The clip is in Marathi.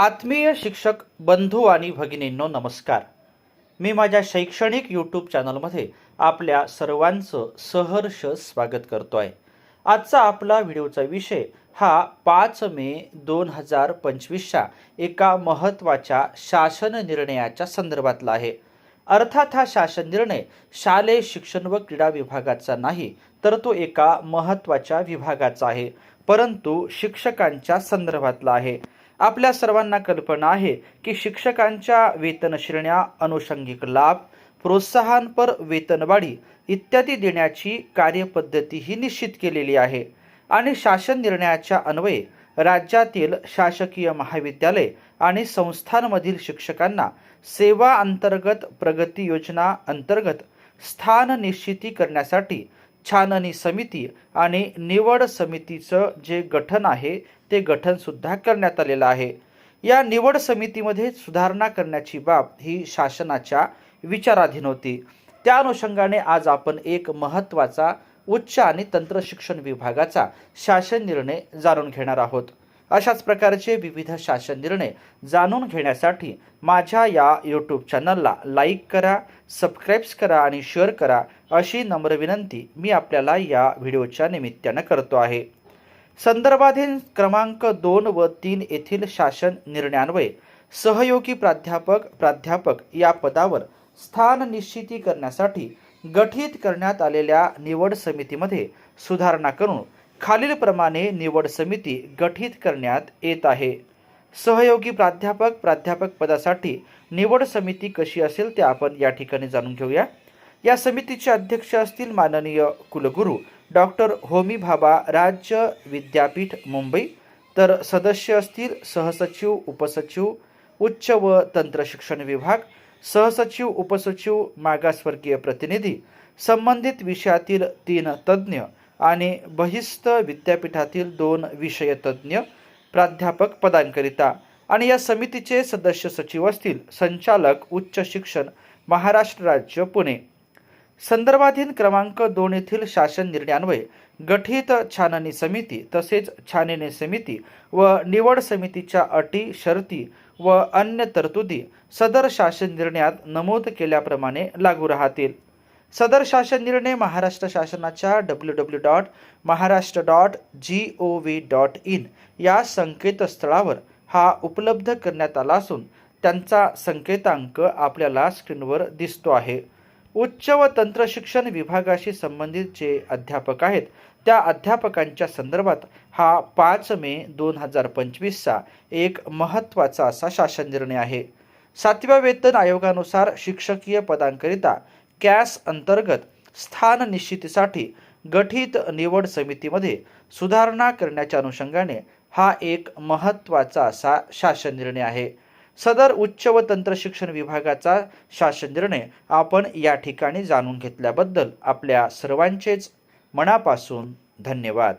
आत्मीय शिक्षक बंधू आणि भगिनींनो नमस्कार. मी माझ्या शैक्षणिक यूट्यूब चॅनलमध्ये आपल्या सर्वांचं सहर्ष स्वागत करतो आहे आजचा आपला व्हिडिओचा विषय हा पाच मे दोन हजार पंचवीसच्या एका महत्त्वाच्या शासन निर्णयाच्या संदर्भातला आहे. अर्थात हा शासन निर्णय शालेय शिक्षण व क्रीडा विभागाचा नाही तर तो एका महत्त्वाच्या विभागाचा आहे परंतु शिक्षकांच्या संदर्भातला आहे. आपल्या सर्वांना कल्पना आहे की शिक्षकांच्या वेतन श्रेण्या अनुषंगिक लाभ प्रोत्साहनपर वेतनवाढी इत्यादी देण्याची कार्यपद्धती ही निश्चित केलेली आहे. आणि शासन निर्णयाच्या अन्वये राज्यातील शासकीय महाविद्यालय आणि संस्थांमधील शिक्षकांना सेवा अंतर्गत प्रगती योजना अंतर्गत स्थान निश्चिती करण्यासाठी छाननी समिती आणि निवड समितीचं जे गठन आहे ते गठनसुद्धा करण्यात आलेलं आहे. या निवड समितीमध्ये सुधारणा करण्याची बाब ही शासनाच्या विचाराधीन होती. त्या अनुषंगाने आज आपण एक महत्त्वाचा उच्च आणि तंत्र शिक्षण विभागाचा शासन निर्णय जाणून घेणार आहोत. अशाच प्रकारचे विविध शासन निर्णय जाणून घेण्यासाठी माझ्या या यूट्यूब चॅनलला लाईक करा सबस्क्राईब्स करा आणि शेअर करा अशी नम्र विनंती मी आपल्याला या व्हिडिओच्या निमित्तानं करतो आहे. संदर्भाधीन क्रमांक दोन व तीन येथील शासन निर्णयान्वये सहयोगी प्राध्यापक प्राध्यापक या पदावर स्थान निश्चिती करण्यासाठी गठीत करण्यात आलेल्या निवड समितीमध्ये सुधारणा करून खालीलप्रमाणे निवड समिती गठीत करण्यात येत आहे. सहयोगी प्राध्यापक प्राध्यापक पदासाठी निवड समिती कशी असेल ते आपण या ठिकाणी जाणून घेऊया. या समितीचे अध्यक्ष असतील माननीय कुलगुरू डॉक्टर होमी भाबा राज्य विद्यापीठ मुंबई तर सदस्य असतील सहसचिव उपसचिव उच्च व तंत्र शिक्षण विभाग सहसचिव उपसचिव मागासवर्गीय प्रतिनिधी संबंधित विषयातील तीन तज्ज्ञ आणि बहिस्त विद्यापीठातील दोन विषयतज्ञ प्राध्यापक पदांकरिता. आणि या समितीचे सदस्य सचिव असतील. संचालक उच्च शिक्षण महाराष्ट्र राज्य पुणे. संदर्भाधीन क्रमांक दोन येथील शासन निर्णयान्वये गठीत छाननी समिती तसेच छाननी समिती व निवड समितीच्या अटी शर्ती व अन्य तरतुदी सदर शासन निर्णयात नमूद केल्याप्रमाणे लागू राहतील. सदर शासन निर्णय महाराष्ट्र शासनाच्या W W dot Maharashtra dot G O V dot in या संकेतस्थळावर हा उपलब्ध करण्यात आला असून त्यांचा संकेतांक आपल्याला स्क्रीनवर दिसतो आहे. उच्च व तंत्र शिक्षण विभागाशी संबंधित जे अध्यापक आहेत त्या अध्यापकांच्या संदर्भात हा पाच मे दोन हजार पंचवीसचा एक महत्त्वाचा असा शासन निर्णय आहे. सातव्या वेतन आयोगानुसार शिक्षकीय पदांकरिता कॅस अंतर्गत स्थान निश्चितीसाठी गठीत निवड समितीमध्ये सुधारणा करण्याच्या अनुषंगाने हा एक महत्त्वाचा असा शासन निर्णय आहे. सदर उच्च व तंत्र शिक्षण विभागाचा शासन निर्णय आपण या ठिकाणी जाणून घेतल्याबद्दल आपल्या सर्वांचेच मनापासून धन्यवाद.